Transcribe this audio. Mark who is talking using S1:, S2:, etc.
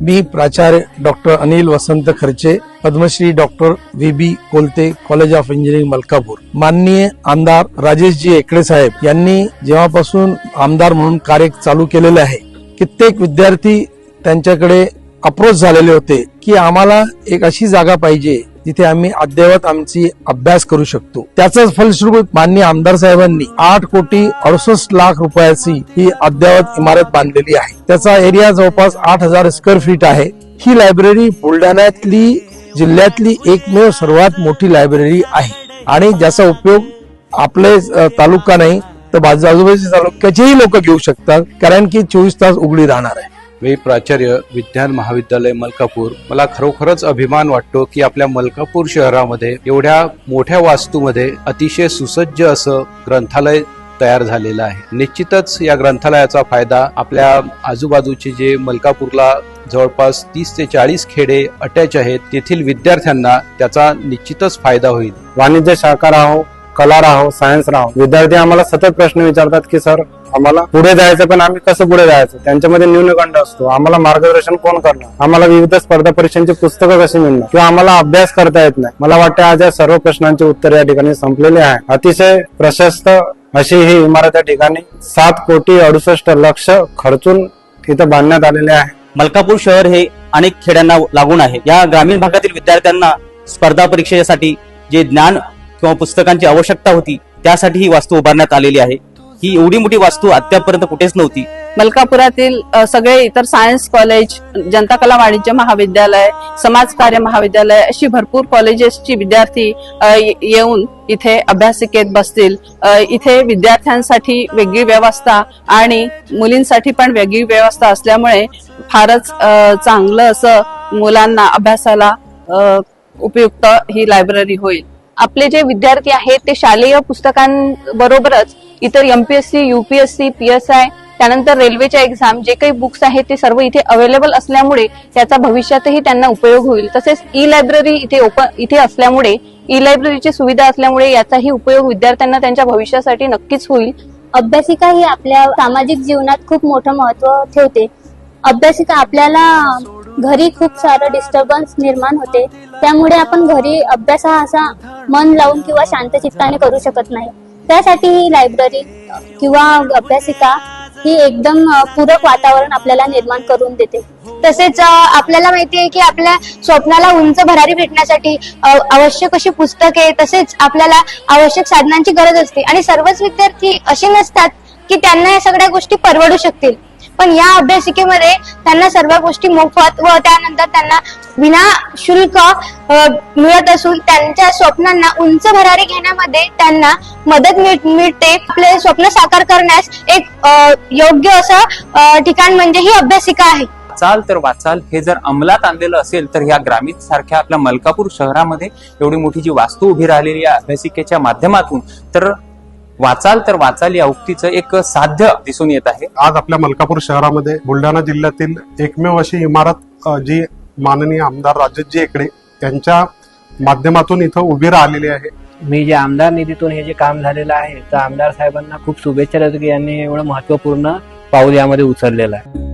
S1: मी प्राचार्य doctor Anil Vasant Kharche Padmashri doctor V B Kolte college of engineering Malkapur. माननीय आमदार राजेशजी एकडे साहेब यांनी जेव्हापासून आमदार म्हणून कार्य चालू केलेले आहे कित्येक विद्यार्थी त्यांच्याकडे अप्रोच झालेले होते की आम्हाला एक अशी जागा पाहिजे तिथे आम्ही अद्ययावत आमची अभ्यास करू शकतो. त्याचाच फलस्वरूप माननीय आमदार साहेबांनी आठ कोटी अडुसष्ट लाख रुपयाची ही अद्ययावत इमारत बांधलेली आहे. त्याचा एरिया जवळपास आठ हजार स्क्वेअर फीट आहे. ही लायब्ररी बुलढाण्यातली जिल्ह्यातली एकमेव सर्वात मोठी लायब्ररी आहे. आणि ज्याचा उपयोग आपले तालुका नाही तर बाजूबाजूच्या आजूबाजूच्या तालुक्याचेही लोक घेऊ शकतात कारण की चोवीस तास उघडी राहणार आहे.
S2: मी प्राचार्य विज्ञान महाविद्यालय मलकापूर. मला खरोखरच अभिमान वाटतो की आपल्या मलकापूर शहरामध्ये एवढ्या मोठ्या वास्तूमध्ये अतिशय सुसज्ज असं ग्रंथालय तयार झालेलं आहे. निश्चितच या ग्रंथालयाचा फायदा आपल्या आजूबाजूचे जे मलकापूरला जवळपास तीस ते चाळीस खेडे अटॅच आहेत तेथील विद्यार्थ्यांना त्याचा निश्चितच फायदा होईल.
S3: वाणिज्य शाखा राहो कला राहो सायन्स राहो. विद्यार्थी आम्हाला सतत प्रश्न विचारतात की सर आम्हाला पुढे जायचं पण आम्ही कसं पुढे जायचं? त्यांच्यामध्ये न्यूनगंड असतो. आम्हाला मार्गदर्शन कोण करणार? आम्हाला विविध स्पर्धा परीक्षांची पुस्तकं कशी मिळणार? किंवा आम्हाला अभ्यास करता येत नाही. मला वाटतं आज या सर्व प्रश्नांची उत्तर या ठिकाणी संपलेली आहे अतिशय प्रशस्त अशी ही इमारत या ठिकाणी सात कोटी अडुसष्ट लक्ष खर्चून इथं बांधण्यात आलेले आहे.
S4: मलकापूर शहर हे अनेक खेड्यांना लागून आहे. या ग्रामीण भागातील विद्यार्थ्यांना स्पर्धा परीक्षेसाठी जे ज्ञान किंवा पुस्तकांची आवश्यकता होती त्यासाठी ही वास्तू उभारण्यात आलेली आहे. ही एवढी मोठी वास्तू अद्यापर्यंत कुठेच नव्हती.
S5: मलकापुरातील सगळे इतर सायन्स कॉलेज जनता कला वाणिज्य महाविद्यालय समाज कार्य महाविद्यालय अशी भरपूर कॉलेजेसची विद्यार्थी येऊन इथे अभ्यासिकेत बसतील. इथे विद्यार्थ्यांसाठी वेगळी व्यवस्था आणि मुलींसाठी पण वेगळी व्यवस्था असल्यामुळे फारच चांगलं असं मुलांना अभ्यासाला उपयुक्त ही लायब्ररी होईल.
S6: आपले जे विद्यार्थी आहेत ते शालेय पुस्तकांबरोबरच इतर एमपीएससी युपीएससी पीएसआय त्यानंतर रेल्वेच्या एक्झाम जे काही बुक्स आहेत ते सर्व इथे अवेलेबल असल्यामुळे त्याचा भविष्यातही त्यांना उपयोग होईल. तसेच ई लायब्ररी इथे ओपन इथे असल्यामुळे ई लायब्ररीची सुविधा असल्यामुळे याचाही उपयोग विद्यार्थ्यांना त्यांच्या भविष्यासाठी नक्कीच होईल.
S7: अभ्यासिका ही आपल्या सामाजिक जीवनात खूप मोठं महत्त्व ठेवते. अभ्यासिका आपल्याला घरी खूप सारं डिस्टर्बन्स निर्माण होते. त्यामुळे आपण घरी अभ्यास हा असा मन लावून किंवा शांत चित्ताने करू शकत नाही. त्यासाठी ही लायब्ररी किंवा अभ्यासिका ही एकदम पूरक वातावरण आपल्याला निर्माण करून देते.
S8: तसेच आपल्याला माहिती आहे की आपल्या स्वप्नाला उंच भरारी भेटण्यासाठी आवश्यक अशी पुस्तके तसेच आपल्याला आवश्यक साधनांची गरज असते. आणि सर्वच विद्यार्थी असे नसतात की त्यांना या सगळ्या गोष्टी परवडू शकतील. पण या अभ्यासिकेमध्ये त्यांना सर्व गोष्टी मोफत व त्यानंतर त्यांना विना शुल्क मिळत असून त्यांच्या स्वप्नांना उंच भरारी घेण्यामध्ये त्यांना मदत मिळते. आपले स्वप्न साकार करण्यास एक योग्य असं ठिकाण म्हणजे ही अभ्यासिका आहे.
S9: वाचाल तर वाचाल. हे जर अंमलात आणलेलं असेल तर ह्या ग्रामीण सारख्या आपल्या मलकापूर शहरामध्ये एवढी मोठी जी वास्तू उभी राहिलेली आहे अभ्यासिकेच्या माध्यमातून तर वाचाल तर वाचाल या उक्तीचं एक साध्य दिसून येत आहे.
S3: आज आपल्या मलकापूर शहरामध्ये बुलढाणा जिल्ह्यातील एकमेव अशी इमारत जी माननीय आमदार राजेशजी एकडे यांच्या माध्यमातून इथं उभी राहिलेली आहे.
S10: मी जे आमदार निधीतून हे जे काम झालेलं आहे तर आमदार साहेबांना खूप शुभेच्छा देतो की यांनी एवढं महत्त्वपूर्ण पाऊल यामध्ये उचललेलं आहे.